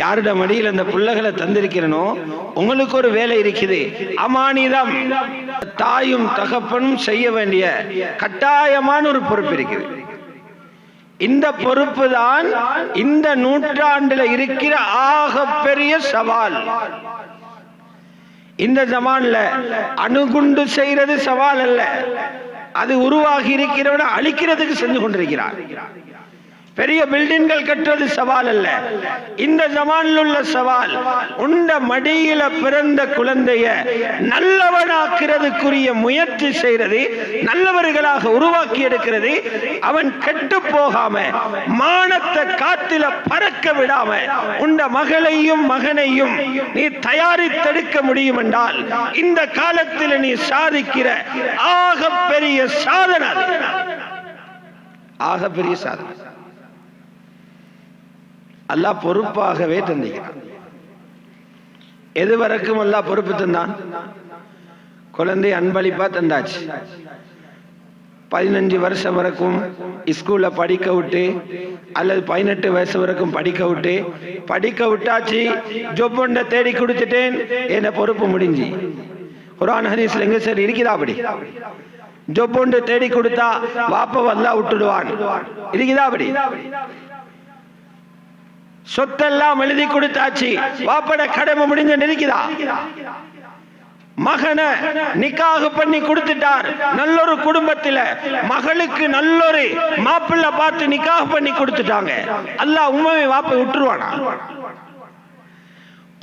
யாரோட மடியில் அந்த பிள்ளைகளை தந்திருக்கிறனோ உங்களுக்கு ஒரு வேலை இருக்குது. அமானிதம். தாயும் தகப்பனும் செய்ய வேண்டிய கட்டாயமான ஒரு பொறுப்பு இருக்குது. இந்த பொறுப்பு தான் இந்த நூற்றாண்டுல இருக்கிற ஆக பெரிய சவால். இந்த ஜமான்ல அணுகுண்டு செய்யறது சவால் அல்ல. அது உருவாகி இருக்கிறவன அழிக்கிறதுக்கு செஞ்சு கொண்டிருக்கிறார். பெரிய பில்டிங்கள் கட்டுறது சவால் அல்ல. இந்த ஜமானில் உள்ள சவால் உண்ட மடியில பிறந்த குழந்தைய நல்லவனாக்குறதுக்குரிய முயற்சி செய்யறது நல்லவர்களாக உருவாக்கி எடுக்கிறது அவன் கெட்டு போகாம மானத்தை காத்தில பறக்க விடாம உண்ட மகளையும் மகனையும் நீ தயாரித்தெடுக்க முடியும் என்றால் இந்த காலத்தில் நீ சாதிக்கிற ஆக பெரிய சாதனை ஆக பெரிய சாதனை. அல்லாஹ் பொறுப்பாகவே தந்திக்கிறான் எது வரைக்கும் அல்லாஹ் பொறுப்பு தந்தான்? குழந்தை அன்பளிப்பா தந்தாச்சு. பதினஞ்சு வருஷம் வரைக்கும் ஸ்கூல்ல படிக்க விட்டு அல்லது பதினெட்டு வயசு வரைக்கும் படிக்க விட்டு படிக்க விட்டாச்சு ஜொப்பொண்ட தேடி கொடுத்துட்டேன் என்ன பொறுப்பு முடிஞ்சு. குரான் ஹரீஸ்ல எங்க சார் இருக்குதா அப்படி? ஜொப்பொண்டு தேடி கொடுத்தா வாப்ப வந்தா விட்டுடுவான். இருக்குதா அப்படி? சொத்தெல்லாம் எழுதி கொடுத்தாச்சு. வாப்பட கடமை முடிஞ்ச நெருக்குதா மகனை நிக்காக பண்ணி கொடுத்துட்டார். நல்லொரு குடும்பத்துல மகளுக்கு நல்லொரு மாப்பிள்ளை பார்த்து நிக்காக பண்ணி கொடுத்துட்டாங்க. அல்லாஹ் உண்மை வாப்பை விட்டுருவானா?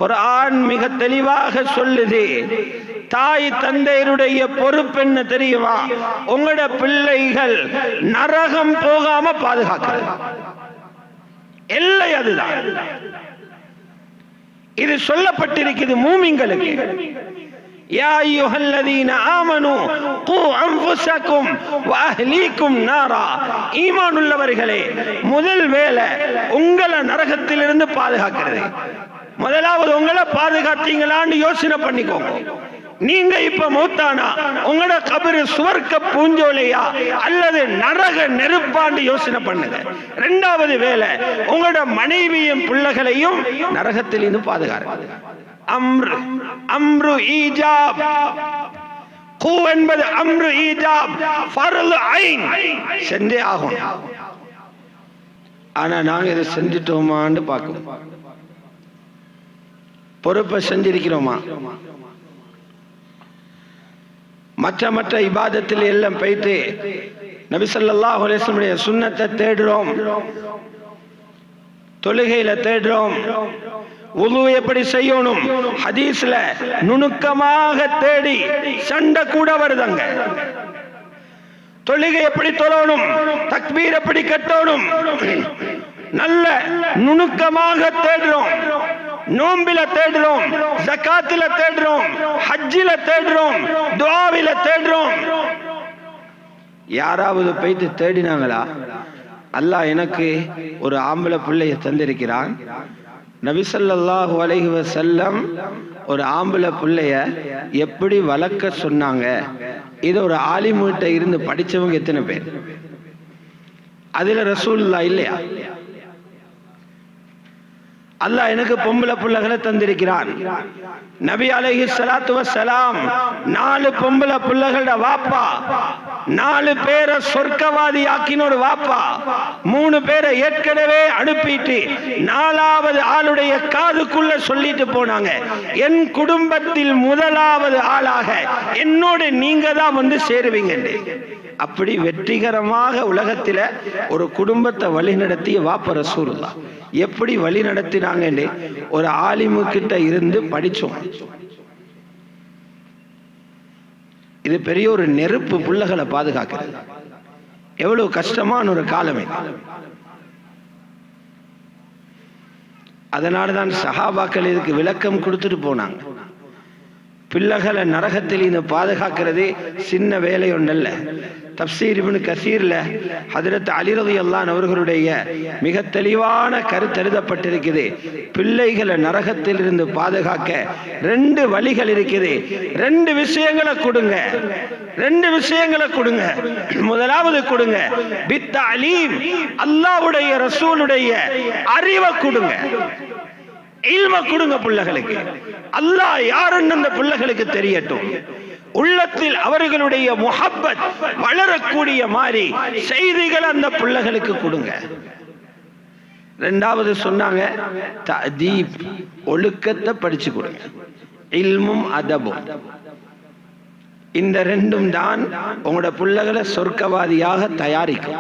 குரான் மிக தெளிவாக சொல்லுது. தாய் தந்தையருடைய பொறுப்பு என்ன தெரியுமா? உங்களோட பிள்ளைகள் நரகம் போகாம பாதுகாக்கிறது. எல்லை அதுதான். இது சொல்லப்பட்டிருக்கிறது மூமிங்களுக்கு ஈமான் உள்ளவர்களே முதல் வேலை உங்களை நரகத்திலிருந்து பாதுகாக்கிறது. முதலாவது உங்களை பாதுகாத்தீங்களான்னு யோசனை பண்ணிக்கோங்க. நீங்க இப்ப மூத்தானா? உங்களோட கபரு சுவர்க்க பூஞ்சோலையா? அல்லது நரக நெருப்பாண்டு யோசனை பண்ணுங்க. ரெண்டாவது வேலை உங்களோட மனைவியும் பிள்ளைகளையும் நரகத்திலிருந்து பாதுகாரு அம்ரு அம்ரு ஈஜாப். கூ என்பது அம்ரு ஈஜாப். ஃபர்லு ஐன். செஞ்சே ஆகும் ஆனா நாங்க இதை செஞ்சுட்டோமான்னு பார்க்கணும். பொறுப்பை செஞ்சிருக்கிறோமா? மற்ற மற்ற இபாதத்தில் எல்லாம் போயிட்டு நபிசல்லா ஹுலேசனுடைய சுண்ணத்தை தேடுறோம். தொழுகையில தேடுறோம். உது எப்படி செய்யணும்? ஹதீஸ்ல நுணுக்கமாக தேடி சண்டை கூட வருதாங்க. தொழுகை எப்படி தொழணும்? தக்பீர் எப்படி கட்டணும்? நல்ல நுணுக்கமாக தேடுறோம். நோம்பில தேடுறோம் ஜக்காத்தில தேடுறோம் ஹஜ்ஜில தேடுறோம் துவாவில தேடுறோம். யாராவது போயிட்டு தேடினாங்களா? அல்லாஹ் எனக்கு ஒரு ஆம்பளை பிள்ளைய தந்திருக்கிறான். நபிசல்லாஹு அலைஹி வசல்லம் ஒரு ஆம்பளை பிள்ளைய எப்படி வளர்க்க சொன்னாங்க? இது ஒரு ஆலிமூட்டை இருந்து படிச்சவங்க எத்தனை பேர்? அதுல ரசூல்லா இல்லையா? அல்லாஹ் எனக்கு பொம்பளை பிள்ளைகளை தந்திருக்கிறான். நபி அலைஹி சலாத்து வசலாம் நாலு பொம்பளை பிள்ளைகளோட வாப்பா நாலு பேரை சொர்க்கவாதி ஆக்கினோட வாப்பா மூணு பேரை ஏற்கனவே அனுப்பிட்டு நாலாவது ஆளுடைய காதுக்குள்ள சொல்லிட்டு போனாங்க. என் குடும்பத்தில் முதலாவது ஆளாக என்னோட நீங்க தான் வந்து சேருவீங்க அப்படி வெற்றிகரமாக உலகத்துல ஒரு குடும்பத்தை வழிநடத்திய வாப்ப ரசூலுல்லா எப்படி வழி நடத்தினாங்கன்னு ஒரு ஆலிமு கிட்ட இருந்து படிச்சோம். இது பெரிய ஒரு நெருப்பு புள்ளகளை பாதுகாக்கிறது. எவ்வளவு கஷ்டமான ஒரு காலமே அதனாலதான் சஹாபாக்கள் இதுக்கு விளக்கம் கொடுத்துட்டு போனாங்க. பிள்ளைகளை நரகத்தில் இந்த பாதுகாக்கிறது சின்ன வேலை ஒன்றல்ல தப்சீர் இப்னு கசீர்ல ஹதரத் அலிரதி அல்லான் அவர்களுடைய மிக தெளிவான கருத்து எழுதப்பட்டிருக்குது. பிள்ளைகளை நரகத்தில் இருந்து பாதுகாக்க ரெண்டு வழிகள் இருக்குது. ரெண்டு விஷயங்களை கொடுங்க. ரெண்டு விஷயங்களை கொடுங்க. முதலாவது கொடுங்க. பித்த அலீம் அல்லாவுடைய ரசூலுடைய அறிவை கொடுங்க. இல்ம கொடுங்க பிள்ளைகளுக்கு. அல்லாஹ் யாருன்னு அந்த பிள்ளைகளுக்கு தெரியட்டும். உள்ளத்தில் அவர்களுடைய முஹப்பத் வளரக்கூடிய மாதிரி செய்திகள் அந்த பிள்ளைகளுக்கு கொடுங்க. ரெண்டாவது சொன்னாங்க தீப் ஒழுக்கத்தை படிச்சு கொடுங்க. இல்மும் அதபும். இந்த ரெண்டும் தான் உங்களோட பிள்ளைகளை சொர்க்கவாதியாக தயாரிக்கும்.